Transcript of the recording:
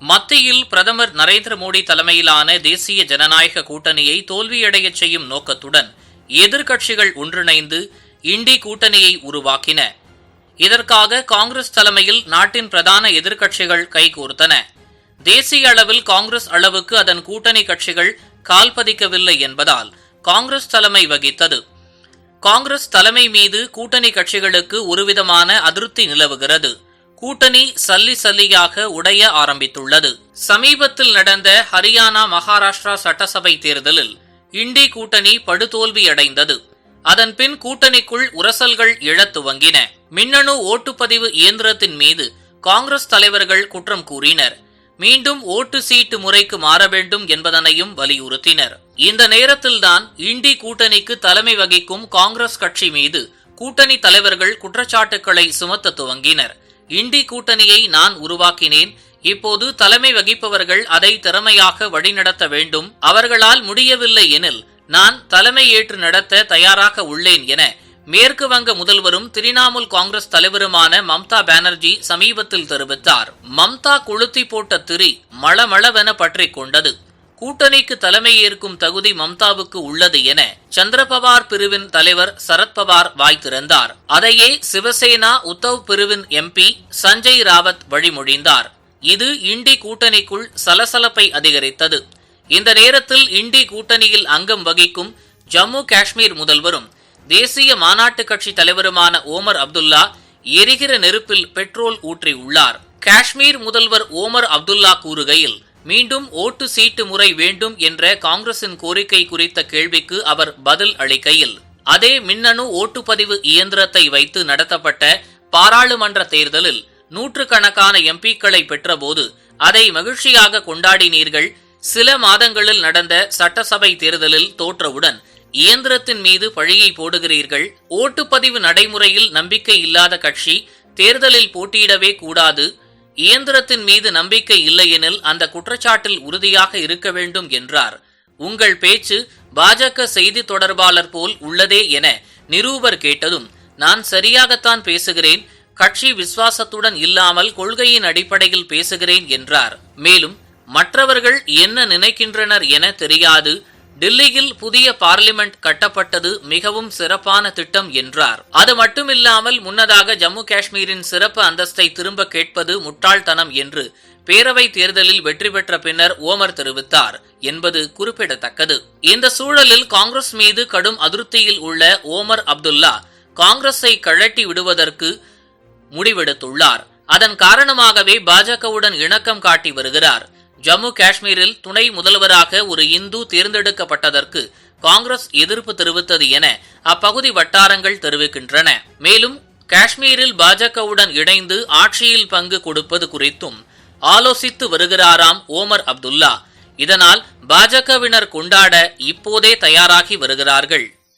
மத்தியில் பிரதமர் நரேந்திர மோடி தலைமையிலான தேசிய ஜனநாயக கூட்டணியை தோல்வியடையச் செய்யும் நோக்கத்துடன் எதிர்க்கட்சிகள் ஒன்றிணைந்து இண்டி கூட்டணியை உருவாக்கின. இதற்காக காங்கிரஸ் தலைமையில் நாட்டின் பிரதான எதிர்க்கட்சிகள் கைகோர்த்தன. தேசிய அளவில் காங்கிரஸ் அளவுக்கு அதன் கூட்டணி கட்சிகள் கால்பதிக்கவில்லை என்பதால் காங்கிரஸ் தலைமை வகித்தது. காங்கிரஸ் தலைமை மீது கூட்டணி கட்சிகளுக்கு ஒருவிதமான அதிருப்தி நிலவுகிறது. கூட்டணி சல்லி சல்லியாக உடைய ஆரம்பித்துள்ளது. சமீபத்தில் நடந்த ஹரியானா மகாராஷ்டிரா சட்டசபை தேர்தலில் இண்டி கூட்டணி படுதோல்வியடைந்தது. அதன்பின் கூட்டணிக்குள் உரசல்கள் எழத் துவங்கின. மின்னணு ஓட்டுப்பதிவு இயந்திரத்தின் மீது காங்கிரஸ் தலைவர்கள் குற்றம் கூறினர். மீண்டும் ஓட்டு சீட்டு முறைக்கு மாற வேண்டும் என்பதனையும் வலியுறுத்தினர். இந்த நேரத்தில்தான் இண்டி கூட்டணிக்கு தலைமை வகிக்கும் காங்கிரஸ் கட்சி மீது கூட்டணி தலைவர்கள் குற்றச்சாட்டுக்களை சுமத்த துவங்கினர். இண்டி கூட்டணியை நான் உருவாக்கினேன். இப்போது தலைமை வகிப்பவர்கள் அதை திறமையாக வழிநடத்த வேண்டும். அவர்களால் முடியவில்லை எனில் நான் தலைமை ஏற்று நடத்த தயாராக உள்ளேன் என மேற்கு வங்க முதல்வரும் திரிணாமுல் காங்கிரஸ் தலைவருமான மம்தா பானர்ஜி சமீபத்தில் தெரிவித்தார். மம்தா கொளுத்தி போட்ட திரி மளமளவென பற்றி கொண்டது. கூட்டணிக்கு தலைமை ஏற்கும் தகுதி மம்தாவுக்கு உள்ளது என சந்திரபவார் பிரிவின் தலைவர் சரத்பவார் வாய் திறந்தார். அதையே சிவசேனா உத்தவ் பிரிவின் எம்பி சஞ்சய் ராவத் வழிமொழிந்தார். இது இண்டி கூட்டணிக்குள் சலசலப்பை அதிகரித்தது. இந்த நேரத்தில் இண்டி கூட்டணியில் அங்கம் வகிக்கும் ஜம்மு காஷ்மீர் முதல்வரும் தேசிய மாநாட்டு கட்சி தலைவருமான ஓமர் அப்துல்லா எரிகிற நெருப்பில் பெட்ரோல் ஊற்றியுள்ளார். காஷ்மீர் முதல்வர் ஓமர் அப்துல்லா கூறுகையில் மீண்டும் ஓட்டு சீட்டு முறை வேண்டும் என்ற காங்கிரசின் கோரிக்கை குறித்த கேள்விக்கு அவர் பதில் அளிக்கையில் அதே மின்னணு ஓட்டுப்பதிவு இயந்திரத்தை வைத்து நடத்தப்பட்ட பாராளுமன்ற தேர்தலில் நூற்றுக்கணக்கான எம்பிக்களை பெற்றபோது அதை மகிழ்ச்சியாக கொண்டாடினீர்கள். சில மாதங்களில் நடந்த சட்டசபை தேர்தலில் தோற்றவுடன் இயந்திரத்தின் மீது பழியை போடுகிறீர்கள். ஓட்டுப்பதிவு நடைமுறையில் நம்பிக்கை இல்லாத கட்சி தேர்தலில் போட்டியிடவே கூடாது. இயந்திரத்தின் மீது நம்பிக்கை இல்லையெனில் அந்த குற்றச்சாட்டில் உறுதியாக இருக்க வேண்டும் என்றார். உங்கள் பேச்சு பாஜக செய்தி தொடர்பாளர் போல் உள்ளதே என நிரூபர் கேட்டதும் நான் சரியாகத்தான் பேசுகிறேன் கட்சி விசுவாசத்துடன் இல்லாமல் கொள்கையின் அடிப்படையில் பேசுகிறேன் என்றார். மேலும் மற்றவர்கள் என்ன நினைக்கின்றனர் என தெரியாது டெல்லியில் புதிய பார்லிமெண்ட் கட்டப்பட்டது மிகவும் சிறப்பான திட்டம் என்றார். அது மட்டுமில்லாமல் முன்னதாக ஜம்மு காஷ்மீரின் சிறப்பு அந்தஸ்தை திரும்ப கேட்பது முட்டாள்தனம் என்று பேரவை தேர்தலில் வெற்றி பெற்ற பின்னர் ஓமர் தெரிவித்தார் என்பது குறிப்பிடத்தக்கது. இந்த சூழலில் காங்கிரஸ் மீது கடும் அதிருப்தியில் உள்ள ஓமர் அப்துல்லா காங்கிரஸை கழட்டி விடுவதற்கு முடிவெடுத்துள்ளார். அதன் காரணமாகவே பாஜகவுடன் இணக்கம் காட்டி வருகிறார். ஜம்மு காஷ்மீரில் துணை முதல்வராக ஒரு இந்து தேர்ந்தெடுக்கப்பட்டதற்கு காங்கிரஸ் எதிர்ப்பு தெரிவித்தது என அப்பகுதி வட்டாரங்கள் தெரிவிக்கின்றன. மேலும் காஷ்மீரில் பாஜகவுடன் இணைந்து ஆட்சியில் பங்கு கொடுப்பது குறித்தும் ஆலோசித்து வருகிறாராம் ஓமர் அப்துல்லா. இதனால் பாஜகவினர் கொண்டாட இப்போதே தயாராகி வருகிறார்கள்.